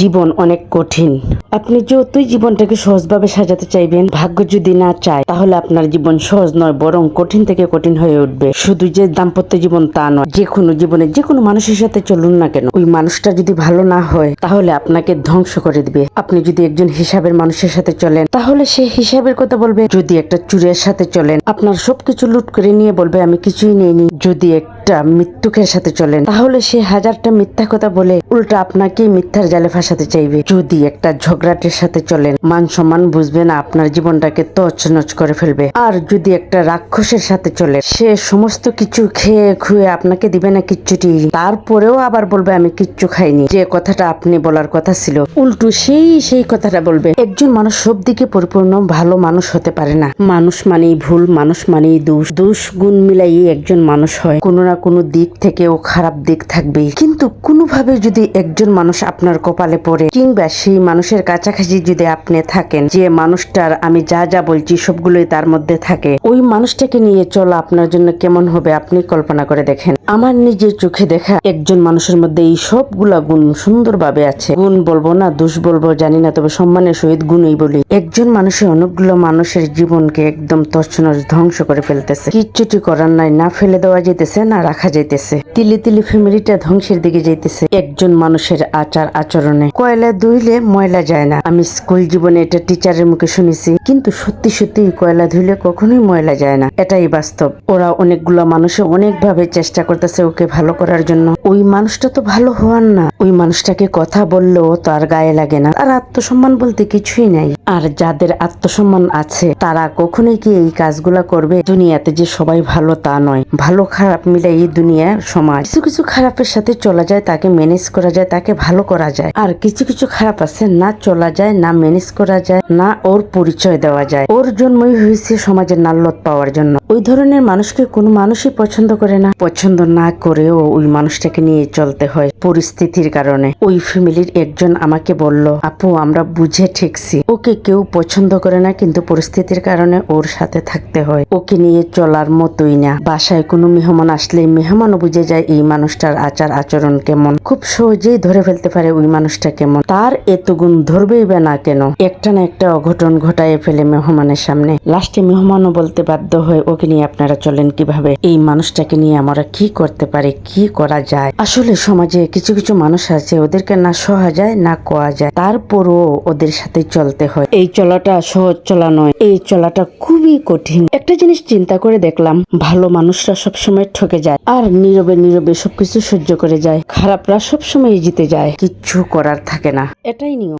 জীবন অনেক কঠিন। আপনি যতই জীবনটাকে সহজভাবে সাজাতে চাইবেন, ভাগ্য যদি না চায়, তাহলে আপনার জীবন সহজ নয়, বরং কঠিন থেকে কঠিন হয়ে উঠবে। শুধু যে দাম্পত্য জীবন তা নয়, যে কোনো জীবনে যে কোনো মানুষের সাথে চলুন না কেন। ওই মানুষটা যদি ভালো না হয়, তাহলে আপনাকে ধ্বংস করে দিবে। আপনি যদি একজন হিসাবের মানুষের সাথে চলেন, তাহলে সে হিসাবের কথা বলবে। যদি একটা চুরের সাথে চলেন, আপনার সবকিছু লুট করে নিয়ে বলবে, আমি কিছুই নেইনি। যদি একটা মৃত্যুকের সাথে চলেন তাহলে সে হাজারটা মিথ্যা কথা বলে উল্টা আপনাকে মিথ্যার জালে ফাঁসাতে চাইবে। যদি একটা ঝগড়াটের সাথে চলেন মান সম্মান বুঝবে না, আপনার জীবনটাকে তছনছ করে ফেলবে। আর যদি একটা রাক্ষসের সাথে চলে, সে সমস্ত কিছু খেয়ে খুয়ে আপনাকে দিবে না কিচ্ছুটি। তারপরেও আবার বলবে, আমি কিচ্ছু খাইনি। যে কথাটা আপনি বলার কথা ছিল, উল্টো সেই সেই কথাটা বলবে। একজন মানুষ সব দিকে পরিপূর্ণ, ভালো মানুষ হতে পারে না। মানুষ মানেই ভুল, মানুষ মানেই দোষ। দোষ গুণ মিলাই একজন মানুষ হয়। কোনো না কোনো দিক থেকেও খারাপ দিক থাকবেই। কিন্তু কোনোভাবে যদি একজন মানুষ আপনার কপালে পড়ে, কিংবা সেই মানুষের কাছাকাছি যদি আপনি থাকেন, যে মানুষটার আমি যা যা বলছি সবগুলোই তার মধ্যে থাকে, ওই মানুষটাকে নিয়ে চলা আপনার জন্য কেমন হবে আপনি কল্পনা করে দেখেন। আমার নিজের চোখে দেখা একজন মানুষের মধ্যে এই সবগুলা গুণ সুন্দরভাবে আছে। গুণ বলব না, দোষ বলব, জানি না, তবে সম্মানের সহিত গুণই বলি। একজন মানুষের অনেকগুলো মানুষের জীবনকে একদম তছনছ ধ্বংস করে ফেলতেছে। কিচ্ছুটি করার নাই, না ফেলে দেওয়া যেতেছে না রাখা যাইতেছে। তিলি তিলি ফ্যামিলিটা ধ্বংসের দিকে যাইতেছে একজন মানুষের আচার আচরণে। কয়লা ধুইলে ময়লা যায় না। আমি স্কুল জীবনে এটা টিচারের মুখে শুনেছি, কিন্তু সত্যি সত্যি কয়লা ধুইলে কখনোই ময়লা যায় না। এটাই বাস্তব। ওরা অনেকগুলো মানুষে অনেকভাবে চেষ্টা করতেছে ওকে ভালো করার জন্য। ওই মানুষটা তো ভালো হওয়ার না। ওই মানুষটাকে কথা বললেও তার গায়ে লাগে না। আর আত্মসম্মান বলতে কিছুই নাই। আর যাদের আত্মসম্মান আছে, তারা কখনোই কি এই কাজগুলা করবে? দুনিয়াতে যে সবাই ভালো তা নয়। ভালো খারাপ মিলে এই দুনিয়ার সমাজ। কিছু কিছু খারাপের সাথে চলা যায়, তাকে ম্যানেজ করা যায়, তাকে ভালো করা যায়। আর কিছু কিছু খারাপ আছে, না চলা যায়, না ম্যানেজ করা যায়, না ওর পরিচয় দেওয়া যায়। ওর জন্মই হয়েছে সমাজের নাল্লত পাওয়ার জন্য। ওই ধরনের মানুষকে কোনো মানুষই পছন্দ করে না। পছন্দ না করেও ওই মানুষটাকে নিয়ে চলতে হয় পরিস্থিতির কারণে। ওই ফ্যামিলির একজন আমাকে বলল, আপু, আমরা বুঝে ঠেকছি। ওকে কেউ পছন্দ করে না, কিন্তু পরিস্থিতির কারণে ওর সাথে থাকতে হয়। ওকে নিয়ে চলার মতোই না। বাসায় কোনো মেহমান আসলে মেহমানও বুঝে যায় এই মানুষটার আচার আচরণ কেমন। খুব সহজেই ধরে ফেলতে পারে ওই মানুষটা কেমন। তার এত গুণ ধরবেই বা না কেন? একটা না একটা অঘটন ঘটায় ফেলে মেহমানের সামনে। লাস্টে মেহমানও বলতে বাধ্য হয়, ওকে নিয়ে আপনারা চলেন কীভাবে? এই মানুষটাকে নিয়ে আমরা কি করতে পারি? কি করা যায়? আসলে সমাজে কিছু কিছু মানুষ আছে, ওদেরকে না সহা যায়, না কোয়া যায়। তারপরও ওদের সাথে চলতে হয়। এই চলাটা সহজ চলা নয়, এই চলাটা খুবই কঠিন। একটা জিনিস চিন্তা করে দেখলাম, ভালো মানুষরা সবসময় ঠকে যায়, আর নীরবে নীরবে সবকিছু সহ্য করে যায়। খারাপরা সবসময় জিতে যায়, কিচ্ছু করার থাকে না। এটাই নিয়ম।